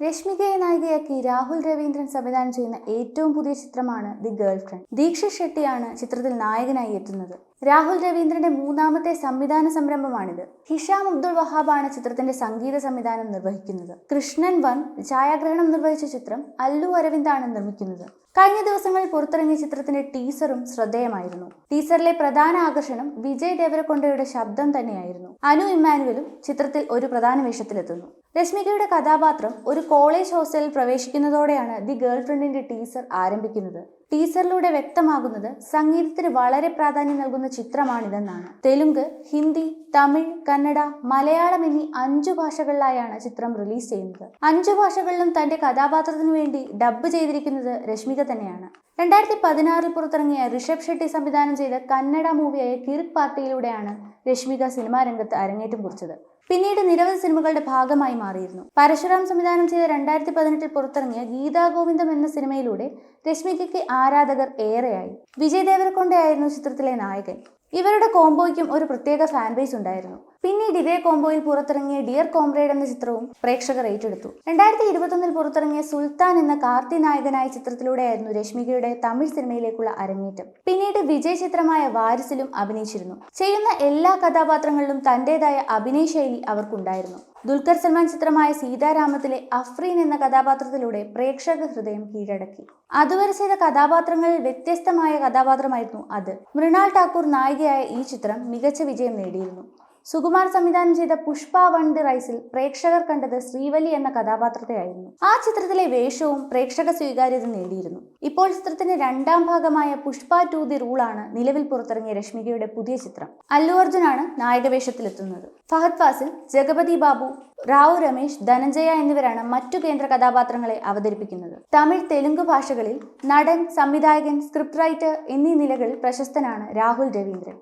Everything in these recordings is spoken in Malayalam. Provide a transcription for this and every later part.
രശ്മികയെ നായികയാക്കി രാഹുൽ രവീന്ദ്രൻ സംവിധാനം ചെയ്യുന്ന ഏറ്റവും പുതിയ ചിത്രമാണ് ദി ഗേൾ ഫ്രണ്ട്. ദീക്ഷ ഷെട്ടിയാണ് ചിത്രത്തിൽ നായകനായി എത്തുന്നത്. രാഹുൽ രവീന്ദ്രന്റെ മൂന്നാമത്തെ സംവിധാന സംരംഭമാണിത്. ഹിഷാം അബ്ദുൾ വഹാബാണ് ചിത്രത്തിന്റെ സംഗീത സംവിധാനം നിർവഹിക്കുന്നത്. കൃഷ്ണൻ വൺ ഛായാഗ്രഹണം നിർവഹിച്ച ചിത്രം അല്ലു അരവിന്ദാണ് നിർമ്മിക്കുന്നത്. കഴിഞ്ഞ ദിവസങ്ങളിൽ പുറത്തിറങ്ങിയ ചിത്രത്തിന്റെ ടീസറും ശ്രദ്ധേയമായിരുന്നു. ടീസറിലെ പ്രധാന ആകർഷണം വിജയ് ദേവരക്കൊണ്ടയുടെ ശബ്ദം തന്നെയായിരുന്നു. അനു ഇമ്മാനുവലും ചിത്രത്തിൽ ഒരു പ്രധാന വേഷത്തിലെത്തുന്നു. രശ്മികയുടെ കഥാപാത്രം ഒരു കോളേജ് ഹോസ്റ്റലിൽ പ്രവേശിക്കുന്നതോടെയാണ് ദി ഗേൾ ഫ്രണ്ടിന്റെ ടീസർ ആരംഭിക്കുന്നത്. ടീസറിലൂടെ വ്യക്തമാകുന്നത് സംഗീതത്തിന് വളരെ പ്രാധാന്യം നൽകുന്ന ചിത്രമാണിതെന്നാണ്. തെലുങ്ക് ഹിന്ദി തമിഴ് കന്നഡ മലയാളം എന്നീ അഞ്ചു ഭാഷകളിലായാണ് ചിത്രം റിലീസ് ചെയ്യുന്നത്. അഞ്ചു ഭാഷകളിലും തന്റെ കഥാപാത്രത്തിനു വേണ്ടി ഡബ്ബ് ചെയ്തിരിക്കുന്നത് രശ്മിക തന്നെയാണ്. രണ്ടായിരത്തി പതിനാറിൽ പുറത്തിറങ്ങിയ ഋഷഭ് ഷെട്ടി സംവിധാനം ചെയ്ത കന്നഡ മൂവിയായ കിർക്ക് പാർട്ടിയിലൂടെയാണ് രശ്മിക സിനിമാ രംഗത്ത് അരങ്ങേറ്റം കുറിച്ചത്. പിന്നീട് നിരവധി സിനിമകളുടെ ഭാഗമായി മാറിയിരുന്നു. പരശുറാം സംവിധാനം ചെയ്ത രണ്ടായിരത്തി പതിനെട്ടിൽ പുറത്തിറങ്ങിയ ഗീതാ ഗോവിന്ദം എന്ന സിനിമയിലൂടെ രശ്മികയ്ക്ക് ആരാധകർ ഏറെയായി. വിജയ് ദേവരക്കൊണ്ടയായിരുന്നു ചിത്രത്തിലെ നായകൻ. ഇവരുടെ കോംബോയ്ക്കും ഒരു പ്രത്യേക ഫാൻ ബേസ് ഉണ്ടായിരുന്നു. പിന്നീട് ഇതേ കോംബോയിൽ പുറത്തിറങ്ങിയ ഡിയർ കോംറേഡ് എന്ന ചിത്രവും പ്രേക്ഷകർ ഏറ്റെടുത്തു. രണ്ടായിരത്തി ഇരുപത്തൊന്നിൽ പുറത്തിറങ്ങിയ സുൽത്താൻ എന്ന കാർത്തി നായകനായ ചിത്രത്തിലൂടെയായിരുന്നു രശ്മികയുടെ തമിഴ് സിനിമയിലേക്കുള്ള അരങ്ങേറ്റം. പിന്നീട് വിജയ് ചിത്രമായ വാരിസിലും അഭിനയിച്ചിരുന്നു. ചെയ്യുന്ന എല്ലാ കഥാപാത്രങ്ങളിലും തന്റേതായ അഭിനയ ശൈലി അവർക്കുണ്ടായിരുന്നു. ദുൽഖർ സൽമാൻ ചിത്രമായ സീതാരാമത്തിലെ അഫ്രീൻ എന്ന കഥാപാത്രത്തിലൂടെ പ്രേക്ഷക ഹൃദയം കീഴടക്കി. അതുവരെ ചെയ്ത കഥാപാത്രങ്ങളിൽ വ്യത്യസ്തമായ കഥാപാത്രമായിരുന്നു അത്. മൃണാൾ ഠാക്കൂർ നായികയായ ഈ ചിത്രം മികച്ച വിജയം നേടിയിരുന്നു. സുകുമാർ സംവിധാനം ചെയ്ത പുഷ്പ ദി റൈസിൽ പ്രേക്ഷകർ കണ്ടത് ശ്രീവലി എന്ന കഥാപാത്രത്തെയായിരുന്നു. ആ ചിത്രത്തിലെ വേഷവും പ്രേക്ഷക സ്വീകാര്യത നേടിയിരുന്നു. ഇപ്പോൾ ചിത്രത്തിന്റെ രണ്ടാം ഭാഗമായ പുഷ്പ ടു ദി റൂൾ ആണ് നിലവിൽ പുറത്തിറങ്ങിയ രശ്മികയുടെ പുതിയ ചിത്രം. അല്ലു അർജുനാണ് നായകവേഷത്തിലെത്തുന്നത്. ഫഹദ് ഫാസിൽ ജഗപതി ബാബു റാവു രമേശ് ധനഞ്ജയ എന്നിവരാണ് മറ്റു കേന്ദ്ര കഥാപാത്രങ്ങളെ അവതരിപ്പിക്കുന്നത്. തമിഴ് തെലുങ്ക് ഭാഷകളിൽ നടൻ സംവിധായകൻ സ്ക്രിപ്റ്റ് റൈറ്റർ എന്നീ നിലകളിൽ പ്രശസ്തനാണ് രാഹുൽ രവീന്ദ്രൻ.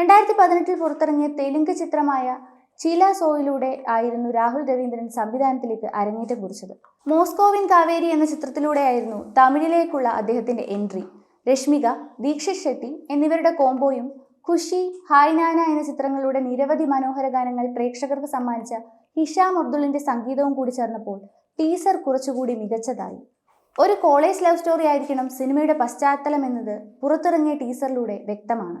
രണ്ടായിരത്തി പതിനെട്ടിൽ പുറത്തിറങ്ങിയ തെലുങ്ക് ചിത്രമായ ചീല സോയിലൂടെ ആയിരുന്നു രാഹുൽ രവീന്ദ്രൻ സംവിധാനത്തിലേക്ക് അരങ്ങേറ്റം കുറിച്ചത്. മോസ്കോവിൻ കാവേരി എന്ന ചിത്രത്തിലൂടെയായിരുന്നു തമിഴിലേക്കുള്ള അദ്ദേഹത്തിന്റെ എൻട്രി. രശ്മിക ദീക്ഷിത് ഷെട്ടി എന്നിവരുടെ കോംബോയും ഖുഷി ഹായ്നാന എന്ന ചിത്രങ്ങളുടെ നിരവധി മനോഹര ഗാനങ്ങൾ പ്രേക്ഷകർക്ക് സമ്മാനിച്ച ഹിഷാം അബ്ദുള്ളിന്റെ സംഗീതവും കൂടി ചേർന്നപ്പോൾ ടീസർ കുറച്ചുകൂടി മികച്ചതായി. ഒരു കോളേജ് ലവ് സ്റ്റോറി ആയിരിക്കണം സിനിമയുടെ പശ്ചാത്തലം എന്നത് പുറത്തിറങ്ങിയ ടീസറിലൂടെ വ്യക്തമാണ്.